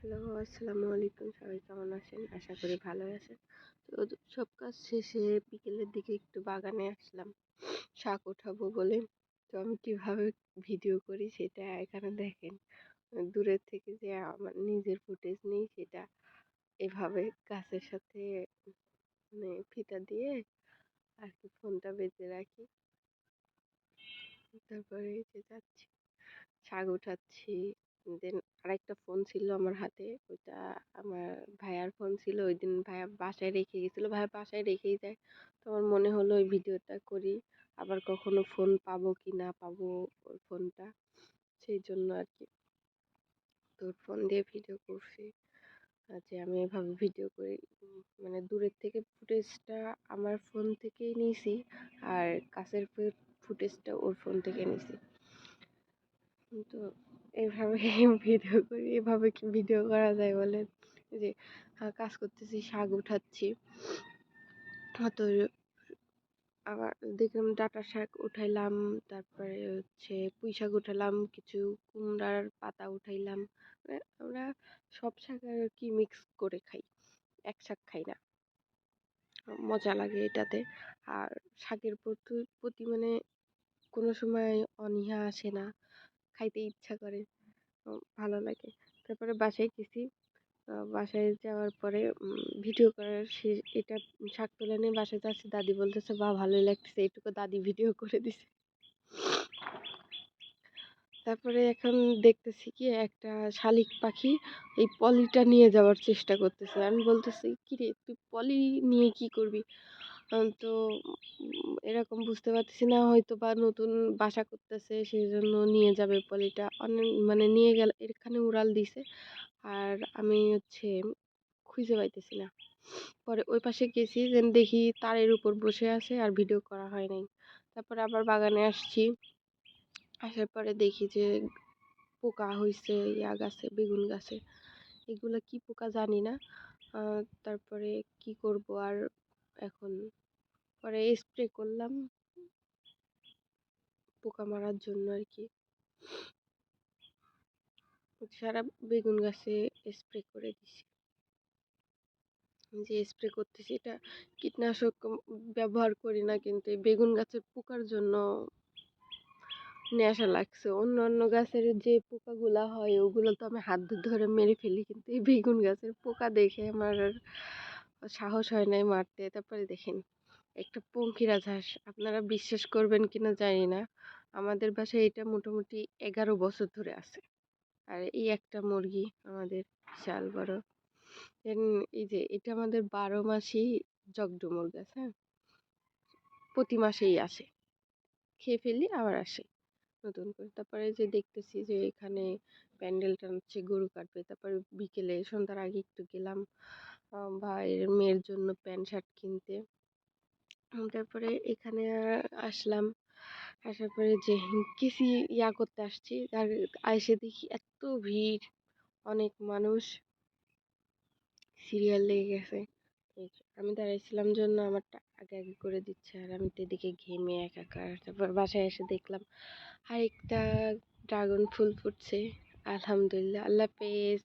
Hello, আসসালামু আলাইকুম। সবাই কেমন আছেন? আশা করি ভালো আছেন। তো সব কাজ শেষে বিকেলের দিকে একটু বাগানে আসলাম। শাক ওঠাবো বলে। তো আমি কীভাবে ভিডিও করি সেটা এখানে দেখেন। দূরের থেকে যে আমার নিজের ফুটেজ নেই, সেটা এভাবে গাছের সাথে মানে ফিতা দিয়ে আর কি ফোনটা বেঁধে রাখি। তারপরে যে যাচ্ছি, শাক উঠাচ্ছি। দেন আরেকটা ফোন ছিল আমার হাতে। ওইটা আমার ভাইয়ার ফোন ছিল। ওই দিন ভাইয়া বাসায় রেখে গেছিল। ভাইয়া বাসায় রেখেই যায় তো আমার মনে হলো ওই ভিডিওটা করি। আবার কখনো ফোন পাবো কি না পাবো ওই ফোনটা। সেই জন্য আর কি তো ফোন দিয়ে ভিডিও করছি। যে আমি এভাবে ভিডিও করি। মানে দূরের থেকে ফুটেজটা আমার ফোন থেকেই নিয়েছি আর কাছের ফুটেজটা ওর ফোন থেকে নিয়েছি তো এভাবে ভিডিও করি, এভাবে কি ভিডিও করা যায় বলেন? যে কাজ করতেছি, শাক উঠাচ্ছি। তো আবার দেখলাম ডাটা শাক উঠাইলাম, তারপরে হচ্ছে পুঁই শাক উঠালাম, কিছু কুমড়ার পাতা উঠাইলাম। মানে আমরা সব শাক আর কি মিক্স করে খাই, এক শাক খাই না। মজা লাগে এটাতে। আর শাকের প্রতি প্রতি মানে কোনো সময় অনীহা আসে না। খাইতে ইচ্ছা করে। ভালো লাগে। তারপরে বাসায় গেছি। বাসায় যাওয়ার পরে ভিডিও করার সে, এটা শাক তুলে নিয়ে বাসায় যাচ্ছি। দাদি বলতেছে বা ভালোই লাগতেছে। এটুকু দাদি ভিডিও করে দিছে। তারপরে এখন দেখতেছি কি, একটা শালিক পাখি এই পলিটা নিয়ে যাওয়ার চেষ্টা করতেছে। আমি বলতেছি, কিরে, তুই পলি নিয়ে কি করবি? তো এরকম বুঝতে পারতেছি না হয়তো বা নতুন বাসা করতেছে সেই জন্য নিয়ে যাবে পলিটা অনেক মানে নিয়ে গেল, এখানে উড়াল দিছে। আর আমি হচ্ছে খুঁজে পাইতেছি না। পরে ওই পাশে গেছি যেন দেখি তারের উপর বসে আছে আর ভিডিও করা হয় নাই। তারপরে আবার বাগানে আসছি। আসার পরে দেখি যে পোকা হয়েছে ইয়া গাছে, বেগুন গাছে। এগুলো কি পোকা জানি না। তারপরে কি করব আর এখন পরে স্প্রে করলাম। পোকা মারার জন্য আর কি সারা বেগুন গাছে স্প্রে করে দিছি। যে স্প্রে করতেছি এটা কীটনাশক ব্যবহার করি না কিন্তু বেগুন গাছের পোকার জন্য নেশা লাগছে। অন্য অন্য গাছের যে পোকাগুলা হয় ওগুলো তো আমি হাত ধরে মেরে ফেলি কিন্তু এই বেগুন গাছের পোকা দেখে আমার আর সাহস হয় নাই মারতে, তারপরে দেখেন একটা পঙ্খিরাজ হাঁস আপনারা বিশ্বাস করবেন কিনা জানি না। আমাদের বাসায় এটা মোটামুটি এগারো বছর ধরে আছে। আর এই একটা মুরগি আমাদের বিশাল বড়। দেন এই যে এটা আমাদের বারো মাসই জগডুমুর গাছ হ্যাঁ? প্রতি মাসেই আসে। খেয়ে ফেললি আবার আসে নতুন করে। তারপরে যে দেখতেছি যে এখানে প্যান্ডেল টানছে গরু কাটবে। তারপরে বিকেলে সন্ধ্যার আগে একটু গেলাম। ভাইয়ের মেয়ের জন্য প্যান্ট শার্ট কিনতে। তারপরে এখানে আসলাম। আসার পরে যে কিছু ইয়া করতে আসছি, আর এসে দেখি এত ভিড়, অনেক মানুষ। সিরিয়াল লেগে গেছে। আমি দাঁড়াইছিলাম জন্য আমারটা আগে আগে করে দিচ্ছে, আর আমি তো এদিকে ঘেমে একাকার। তারপর বাসায় এসে দেখলাম, আরেকটা ড্রাগন ফুল ফুটছে। আলহামদুলিল্লাহ, আল্লাহ পেস